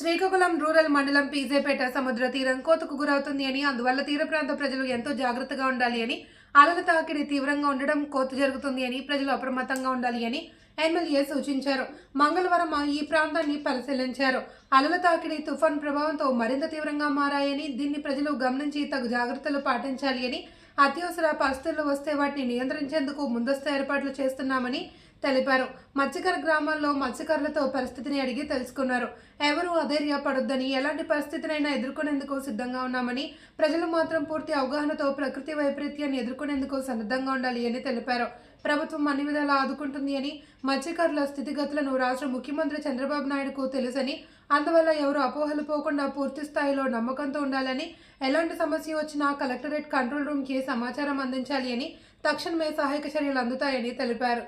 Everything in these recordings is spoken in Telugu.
శ్రీకాకుళం రూరల్ మండలం పీజేపేట సముద్ర తీరం కోతకు గురవుతుంది అని అందువల్ల తీర ప్రాంత ప్రజలు ఎంతో జాగ్రత్తగా ఉండాలి అని అలల తాకిడి తీవ్రంగా ఉండడం కోత జరుగుతుంది అని ప్రజలు అప్రమత్తంగా ఉండాలి అని ఎమ్మెల్యే సూచించారు. మంగళవారం ఈ ప్రాంతాన్ని పరిశీలించారు. అలల తాకిడి తుఫాన్ ప్రభావంతో మరింత తీవ్రంగా మారాయని దీన్ని ప్రజలు గమనించి తగు జాగ్రత్తలు పాటించాలి అని అత్యవసర పరిస్థితులు వస్తే వాటిని నియంత్రించేందుకు ముందస్తు ఏర్పాట్లు చేస్తున్నామని తెలిపారు. మత్స్యకార గ్రామాల్లో మత్స్యకారులతో పరిస్థితిని అడిగి తెలుసుకున్నారు. ఎవరూ అధైర్యపడొద్దని ఎలాంటి పరిస్థితినైనా ఎదుర్కొనేందుకు సిద్ధంగా ఉన్నామని ప్రజలు మాత్రం పూర్తి అవగాహనతో ప్రకృతి వైపరీత్యాన్ని ఎదుర్కొనేందుకు సన్నద్ధంగా ఉండాలి అని తెలిపారు. ప్రభుత్వం అన్ని విధాలా ఆదుకుంటుంది అని మత్స్యకారుల స్థితిగతులను రాష్ట్ర ముఖ్యమంత్రి చంద్రబాబు నాయుడుకు తెలుసని అందువల్ల ఎవరు అపోహలు పోకుండా పూర్తి స్థాయిలో నమ్మకంతో ఉండాలని ఎలాంటి సమస్య వచ్చినా కలెక్టరేట్ కంట్రోల్ రూమ్కి సమాచారం అందించాలి అని తక్షణమే సహాయక చర్యలు అందుతాయని తెలిపారు.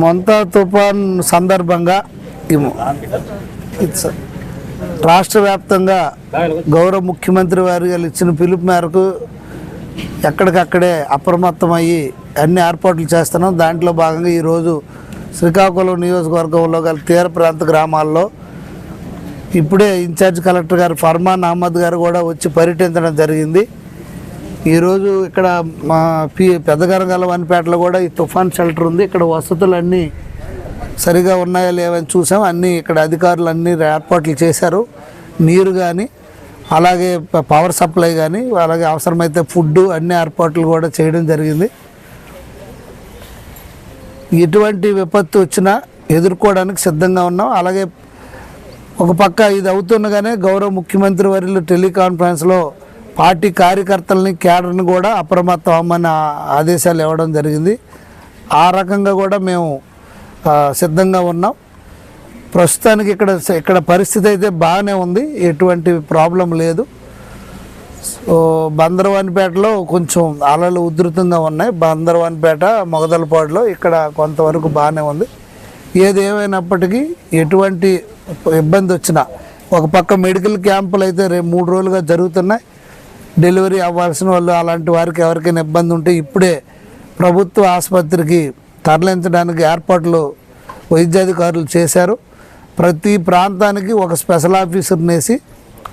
మొంత తుఫాన్ సందర్భంగా ఇట్స్ రాష్ట్ర వ్యాప్తంగా గౌరవ ముఖ్యమంత్రి వారు గారు ఇచ్చిన పిలుపు మేరకు ఎక్కడికక్కడే అప్రమత్తమయ్యి అన్ని ఏర్పాట్లు చేస్తున్నాం. దాంట్లో భాగంగా ఈరోజు శ్రీకాకుళం నియోజకవర్గంలో గల తీర ప్రాంత గ్రామాల్లో ఇప్పుడే ఇన్ఛార్జ్ కలెక్టర్ గారు ఫర్మాన్ అహ్మద్ గారు కూడా వచ్చి పర్యటించడం జరిగింది. ఈరోజు ఇక్కడ మా పి పెద్దగరగల వనిపేటలో కూడా ఈ తుఫాన్ షెల్టర్ ఉంది. ఇక్కడ వసతులు అన్నీ సరిగా ఉన్నాయా లేవని చూసాం. అన్నీ ఇక్కడ అధికారులు అన్ని ఏర్పాట్లు చేశారు. నీరు కానీ అలాగే పవర్ సప్లై కానీ అలాగే అవసరమైతే ఫుడ్ అన్ని ఏర్పాట్లు కూడా చేయడం జరిగింది. ఎటువంటి విపత్తు వచ్చినా ఎదుర్కోవడానికి సిద్ధంగా ఉన్నాం. అలాగే ఒక పక్క ఇది అవుతుండగానే గౌరవ ముఖ్యమంత్రి వర్యులు టెలికాన్ఫరెన్స్లో పార్టీ కార్యకర్తలని కేడర్ని కూడా అప్రమత్తం అవ్వమని ఆదేశాలు ఇవ్వడం జరిగింది. ఆ రకంగా కూడా మేము సిద్ధంగా ఉన్నాం. ప్రస్తుతానికి ఇక్కడ ఇక్కడ పరిస్థితి అయితే బాగానే ఉంది. ఎటువంటి ప్రాబ్లం లేదు. సో బందరవానిపేటలో కొంచెం అలలు ఉధృతంగా ఉన్నాయి. బందరవానిపేట మొగదలపాడులో ఇక్కడ కొంతవరకు బాగానే ఉంది. ఏది ఏమైనప్పటికీ ఎటువంటి ఇబ్బంది వచ్చినా ఒక పక్క మెడికల్ క్యాంపులు అయితే రేపు మూడు రోజులుగా జరుగుతున్నాయి. డెలివరీ అవ్వాల్సిన వాళ్ళు అలాంటి వారికి ఎవరికైనా ఇబ్బంది ఉంటే ఇప్పుడే ప్రభుత్వ ఆసుపత్రికి తరలించడానికి ఏర్పాట్లు వైద్యాధికారులు చేశారు. ప్రతి ప్రాంతానికి ఒక స్పెషల్ ఆఫీసర్ని వేసి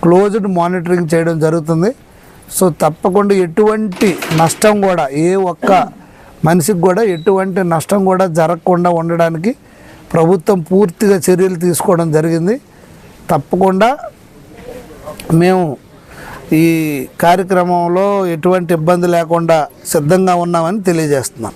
క్లోజ్డ్ మానిటరింగ్ చేయడం జరుగుతుంది. సో తప్పకుండా ఎటువంటి నష్టం కూడా ఏ ఒక్క మనిషికి కూడా ఎటువంటి నష్టం కూడా జరగకుండా ఉండడానికి ప్రభుత్వం పూర్తిగా చర్యలు తీసుకోవడం జరిగింది. తప్పకుండా మేము ఈ కార్యక్రమంలో ఎటువంటి ఇబ్బంది లేకుండా సిద్ధంగా ఉన్నామని తెలియజేస్తున్నాం.